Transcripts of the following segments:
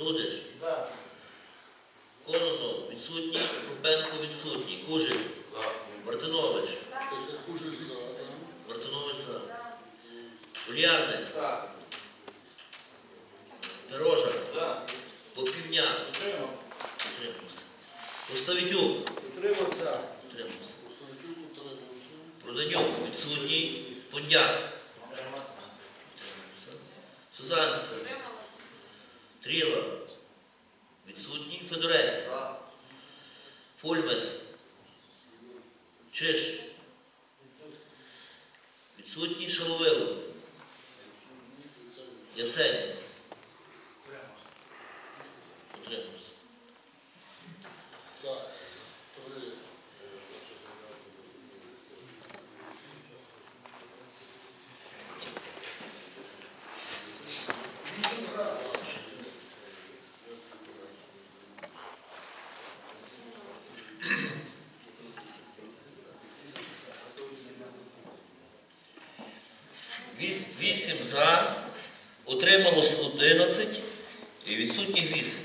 Дудич, За. Кононов, відсутній, Рубенко відсутній, Кужель, Мартинович, Кужель за. Мартинович за. Ульярник, За. Пирожак, За. Попівняк, Утримався. Утримався. Пустовітюк, Утримався. Утримався. Проданюк, відсутній, Пондяк, Утримався. Сузанська, Тріла, відсутній, Федорець, За. Фульмес, Чиш, відсутній, Шаловило, Яцень, Утримався. 8 за, утрималось 11 і відсутніх 8.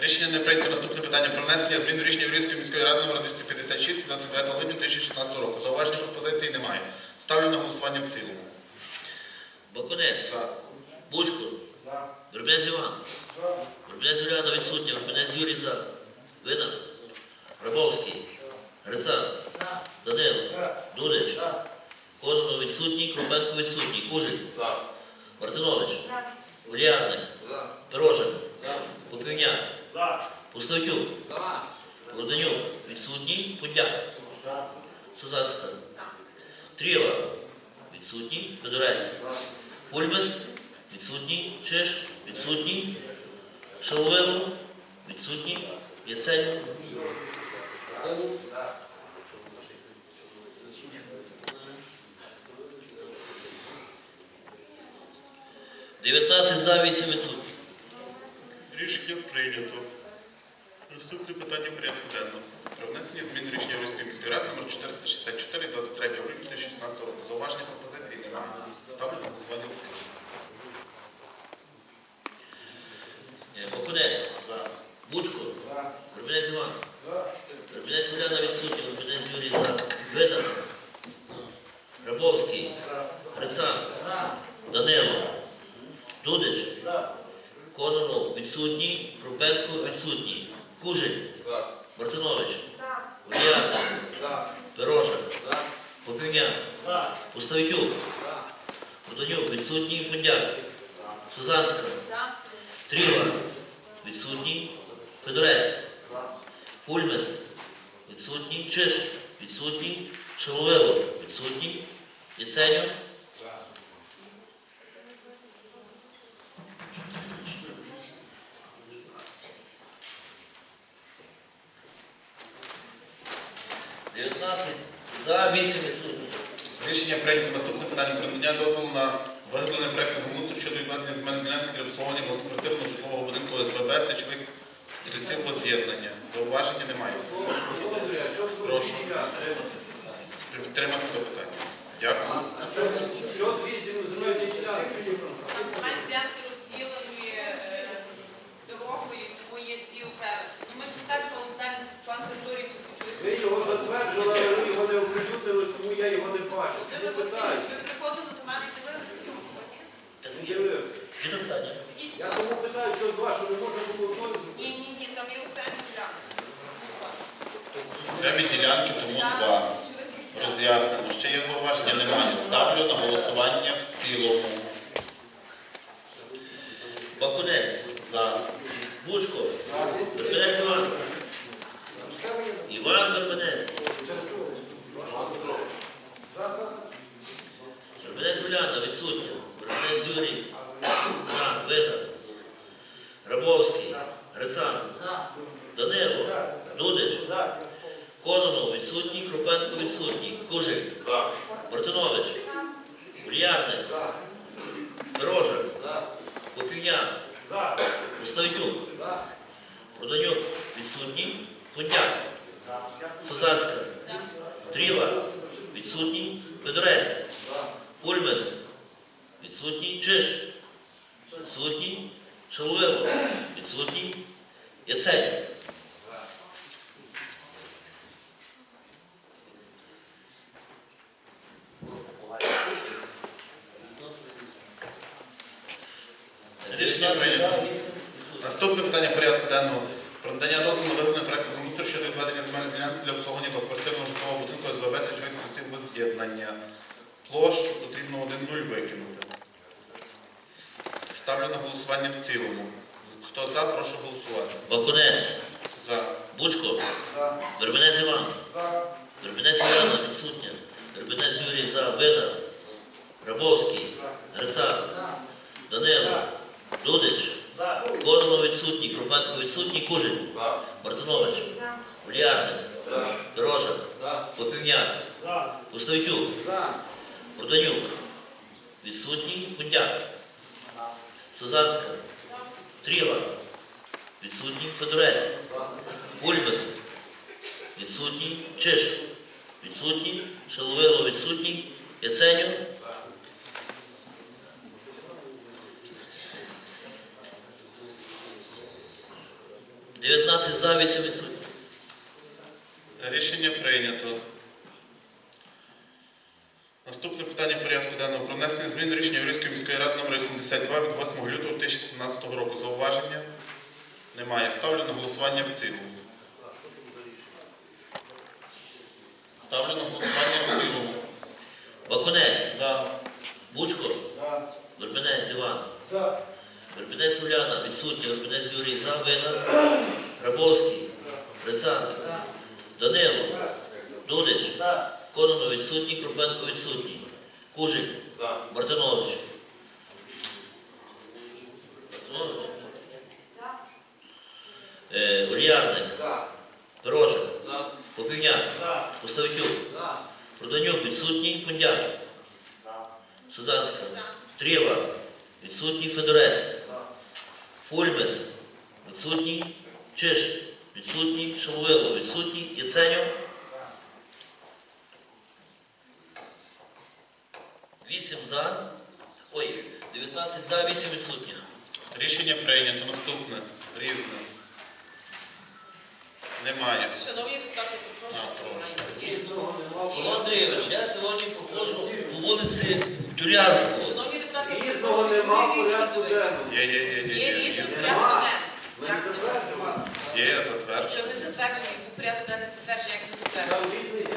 Рішення не прийнято наступне питання про внесення змін до рішення Юрійської міської ради номер 256 29 липня 2016 року. Зауважень пропозиції немає. Ставлю на голосування в цілому. Бакунець. За. Бучко. За. Дроб'яз Іван. За. Дроб'яз Юліана відсутня. Дроб'яз Юрій за. Вина. Рабовський. Грицак. Данило. Дурич. Кононов відсутній, Крупенко відсутній, Кужель, За. Мартинович, Ульяник, За. Пирожак, Попівняк, За. Пустовтюк, За. Роденюк, відсутній, Пундяк, Сузацька, Тріла, відсутній, Федорець, Фульмес, відсутній, Чиш, відсутній, Шаловило, відсутній, Яцень, Це ну. 19 за, 8 відсутніх. Рішення прийнято. Наступне питання порядку денного. Про внесення змін рішення Юрійської міської ради номер 464 23 грудня 2016 року. Зауважень пропозицій немає. Ставлю на голосування в цілому. Е, Бакунець, За. Бучко, Вербнець Іван, Вербнець Уляна відсутня, Петренко відсутній. Кужель. Мартинович. Уляк. Пирожа. Попівняк. Пустовикюк. Водонюк відсутній. Будяк. Сузанська. Тріла. Відсутній. Федорець. Фульмес. Відсутній. Чиш. Відсутній. Шиловило. Відсутній. Ліценю. 19 за 8 відсутніх. Рішення прийнято. Наступне питання Придання дозволу на виготовлення проєкту землеустрою щодо відведення земельної ділянки для обслуговування багатоквартирного житлового будинку СББ січових стрільців воз'єднання. Зауваження немає. Прошу. Підтримати до питання. Дякую. Окремі ділянки, тому два. Роз'яснено. Ще є зауваження? Немає. Ставлю на голосування в цілому. Бакунець, За. Бучко, Вербенець Іван, Іван Вербенець, Вербенець Уляна, відсутня, Вербенець Юрій, за, Вида, Рабовський, Грицан, Данило, Дудич, Кононов, відсутній, Крупенко, відсутній, Кужик, За. Мартинович, Ульярник, Пирожак, Попівняк, Пустовитюк, Проданюк, відсутній, Пундяк, Сузацька, Тріла, відсутній, Федорець, Фульмес, відсутній, Чиш, відсутній, Шаловило. Відсутній. Яценюк. Рішення прийнято. Наступне питання порядку денного. Про надання дозволу на вироблення проекту землеустрою щодо відведення земельних ділянок для обслуговування багатоквартирного житлового будинку СББ січових станцій без з'єднання. Площу потрібно 1-0 викинути. Ставлю на голосування в цілому. Хто за, прошу голосувати. Бакунець. За. Бучко. За. Вербенець Іван. За. Вербенець Івана. Відсутня. Вербенець Юрій за. Вина. Рабовський. Грицак. Данило. Дудич. Кононов відсутній. Крупенко відсутній. Кужель. Мартинович. Вліарник. Дорожа. Попівняк. Пустовитюк. Проданюк. Відсутній. Кундяк. Сузанська. Тріла. Відсутній. Федорець. Бульбас. Відсутній. Чиш. Відсутній. Шаловило відсутній. Яценю. Дев'ятнадцять за, вісім відсутніх. Рішення прийнято. Наступне питання порядку денного про внесення змін рішення Юрійської міської ради номер 82 від 8 лютого 2017 року. Зауваження немає. Ставлю на голосування в цілому. Ставлю на голосування в цілому. Бакунець. За. Бучко. За. Вербенець Іван. За. Вербенець Уляна. Відсутній. Вербенець Юрій за. Вина. Рабовський. Грицак. Данило. Дудич. Кононов відсутній. Крупенко відсутній. Кужик. Мартинович. Мартинович. Е, Ульярник. Дорожа. Попівняк. Поставитюк. Проданюк відсутній. Кундяк. Сузанська. Тріва. Відсутній Федорець. Фульмес. Відсутній. Чиш. Відсутній. Шаловило. Відсутній. Яценю. Вісім за. Ой, 19 за, 8 відсутніх. Рішення прийнято. Наступне. Різне. Немає. Шановні депутати, прошу. Прошу. Різного я сьогодні проходжу по вулиці Тюрянську. Шановні депутати, Різного нема порядку денному. Є, є, є, є, Є є. Ми денний. не затверджували. є затверджено. Що не затверджений, був порядок денний затверджений, як не затверджений.